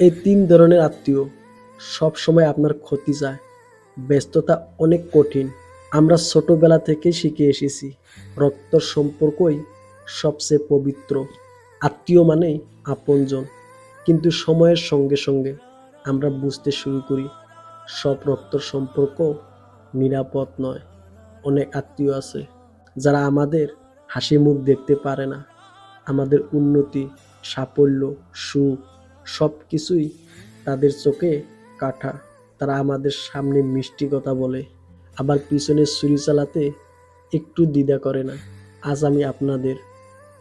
এই তিন ধরনের আত্মীয় সব সময় আপনার ক্ষতি চায়। ব্যস্ততা অনেক কঠিন। আমরা ছোটবেলা থেকেই শিখে এসেছি রক্ত সম্পর্কই সবচেয়ে পবিত্র। আত্মীয় মানেই আপনজন। কিন্তু সময়ের সঙ্গে সঙ্গে আমরা বুঝতে শুরু করি, সব রক্ত সম্পর্ক নিরাপদ নয়। অনেক আত্মীয় আছে যারা আমাদের হাসি মুখ দেখতে পারে না। আমাদের উন্নতি, সাফল্য, সুখ সব কিছুই তাদের চোখে কাঠা। তারা আমাদের সামনে মিষ্টি কথা বলে। আবার পিছনে ছুরি চালাতে একটু দ্বিধা করে না। আজ আমি আপনাদের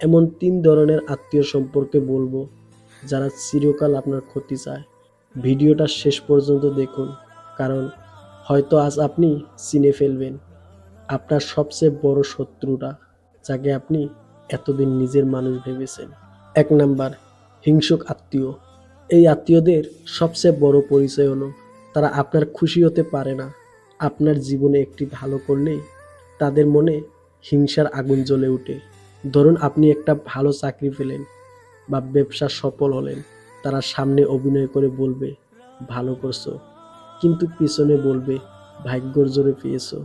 এমন তিন ধরনের আত্মীয় সম্পর্কে বলব, যারা চিরকাল আপনার ক্ষতি চায়। ভিডিওটা শেষ পর্যন্ত দেখুন, কারণ হয়তো আজ আপনি চিনে ফেলবেন আপনার সবচেয়ে বড় শত্রুরা যাকে আপনি এতদিন নিজের মানুষ ভেবেছেন। এক নাম্বার, হিংসুক আত্মীয়। এই আত্মীয়দের সবচেয়ে বড় পরিচয় হলো, তারা আপনার খুশি হতে পারে না। আপনার জীবনে একটি ভালো করলেই তাদের মনে হিংসার আগুন জ্বলে ওঠে ধরুন আপনি একটা ভালো চাকরি পেলেন বা ব্যবসা সফল হলেন, তারা সামনে অভিনয় করে বলবে, ভালো করছ। কিন্তু পিছনে বলবে, ভাগ্যর জোরে পেয়েছ।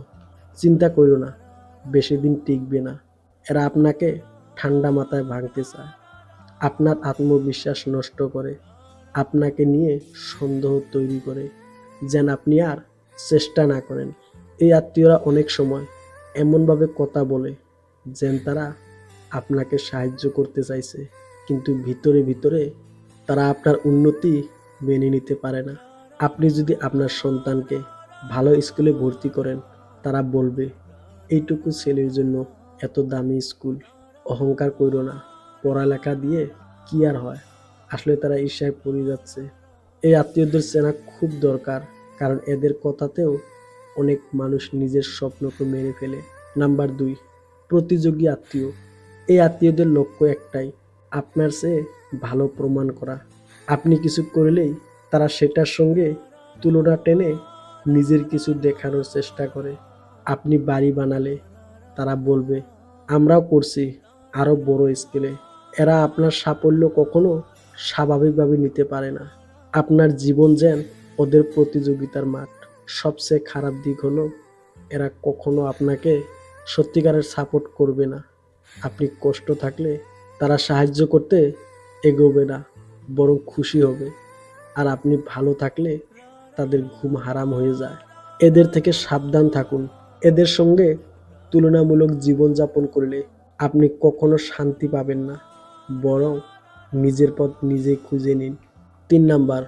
চিন্তা করো না, বেশি দিন টিকবে না। এরা আপনাকে ঠান্ডা মাথায় ভাঙতে চায়। আপনার আত্মবিশ্বাস নষ্ট করে। আপনাকে নিয়ে সন্দেহ তৈরি করে, যেন আপনি আর চেষ্টা না করেন। এই আত্মীয়রা অনেক সময় এমনভাবে কথা বলে, যেন তারা আপনাকে সাহায্য করতে চাইছে, কিন্তু ভিতরে ভিতরে তারা আপনার উন্নতি মেনে নিতে পারে না। আপনি যদি আপনার সন্তানকে ভালো স্কুলে ভর্তি করেন, তারা বলবে, এইটুকু ছেলের জন্য এত দামি স্কুল, অহংকার করো না, পড়ালেখা দিয়ে কি আর হয়? আসলে তারা ঈর্ষায় পড়ে যাচ্ছে। এই আত্মীয়দের চেনা খুব দরকার, কারণ এদের কথাতেও অনেক মানুষ নিজের স্বপ্নকে মেরে ফেলে। নাম্বার দুই, প্রতিযোগী আত্মীয়। এই আত্মীয়দের লক্ষ্য একটাই, আপনার চেয়ে ভালো প্রমাণ করা। আপনি কিছু করলেই তারা সেটার সঙ্গে তুলনা টেনে নিজের কিছু দেখানোর চেষ্টা করে। আপনি বাড়ি বানালে তারা বলবে, আমরাও করছি আরও বড় স্কেলে। এরা আপনার সাফল্য কখনো স্বাভাবিকভাবে নিতে পারে না। আপনার জীবন যেন ওদের প্রতিযোগিতার মাঠ। সবচেয়ে খারাপ দিক হলো, এরা কখনো আপনাকে সত্যিকারের সাপোর্ট করবে না। আপনি কষ্ট থাকলে তারা সাহায্য করতে এগোবে না, বরং খুশি হবে। আর আপনি ভালো থাকলে তাদের ঘুম হারাম হয়ে যায়। এদের থেকে সাবধান থাকুন। এদের সঙ্গে তুলনামূলক জীবনযাপন করলে আপনি কখনো শান্তি পাবেন না। বরং নিজের পথ নিজেই খুঁজে নিন। তিন নাম্বার,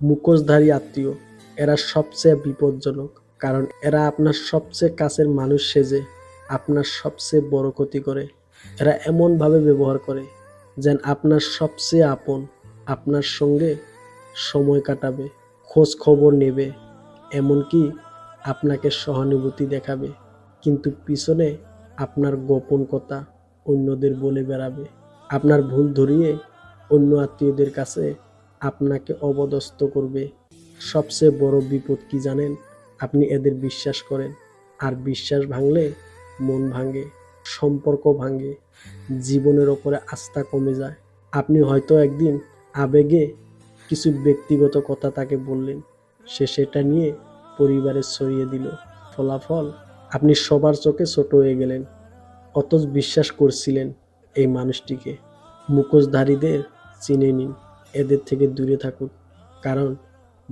মুখোশধারী আত্মীয়। এরা সবচেয়ে বিপজ্জনক, কারণ এরা আপনার সবচেয়ে কাছের মানুষ সেজে, আপনার সবচেয়ে বড় ক্ষতি করে। এরা এমনভাবে ব্যবহার করে যেন আপনার সবচেয়ে আপন, আপনার সঙ্গে সময় কাটাবে, খোঁজ খবর নেবে, এমনকি আপনাকে সহানুভূতি দেখাবে, কিন্তু পিছনে আপনার গোপন কথা অন্যদের বলে বেড়াবে। আপনার ভুল ধরিয়ে অন্য আত্মীয়দের কাছে আপনাকে অবদস্ত করবে। সবচেয়ে বড় বিপদ কি জানেন? আপনি এদের বিশ্বাস করেন। আর বিশ্বাস ভাঙলে মন ভাঙে, সম্পর্ক ভাঙে, জীবনের ওপরে আস্থা কমে যায়। আপনি হয়তো একদিন আবেগে কিছু ব্যক্তিগত কথা তাকে বললেন। সে সেটা নিয়ে পরিবারে ছড়িয়ে দিল। ফলাফল, আপনি সবার চোখে ছোট হয়ে গেলেন। অথচ বিশ্বাস করছিলেন এই মানুষটিকে। মুখোশধারীদের চিনে নিন এদের থেকে দূরে থাকুন। কারণ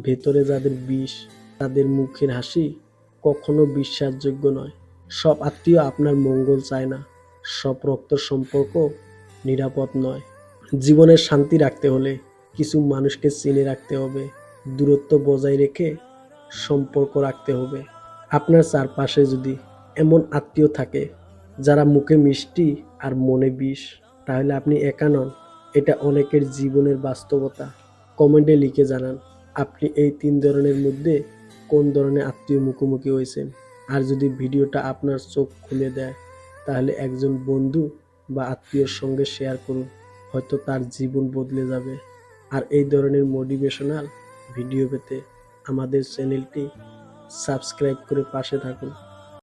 ভেতরে যাদের বিষ, তাদের মুখের হাসি কখনো বিশ্বাসযোগ্য নয়। সব আত্মীয় আপনার মঙ্গল চায় না। সব রক্ত সম্পর্ক নিরাপদ নয়। জীবনের শান্তি রাখতে হলে কিছু মানুষকে চিনে রাখতে হবে। দূরত্ব বজায় রেখে সম্পর্ক রাখতে হবে। আপনার চারপাশে যদি এমন আত্মীয় থাকে, যারা মুখে মিষ্টি আর মনে বিষ তাহলে আপনি একা নন। এটা অনেকের জীবনের বাস্তবতা। কমেন্টে লিখে জানান, আপনি এই তিন ধরনের মধ্যে কোন ধরনের আত্মীয় মুখোমুখি হয়েছেন? আর যদি ভিডিওটা আপনার চোখ খুলে দেয়, তাহলে একজন বন্ধু বা আত্মীয়র সঙ্গে শেয়ার করুন, হয়তো তার জীবন বদলে যাবে। আর এই ধরনের মোটিভেশনাল ভিডিও পেতে আমাদের চ্যানেলটি সাবস্ক্রাইব করে পাশে থাকুন।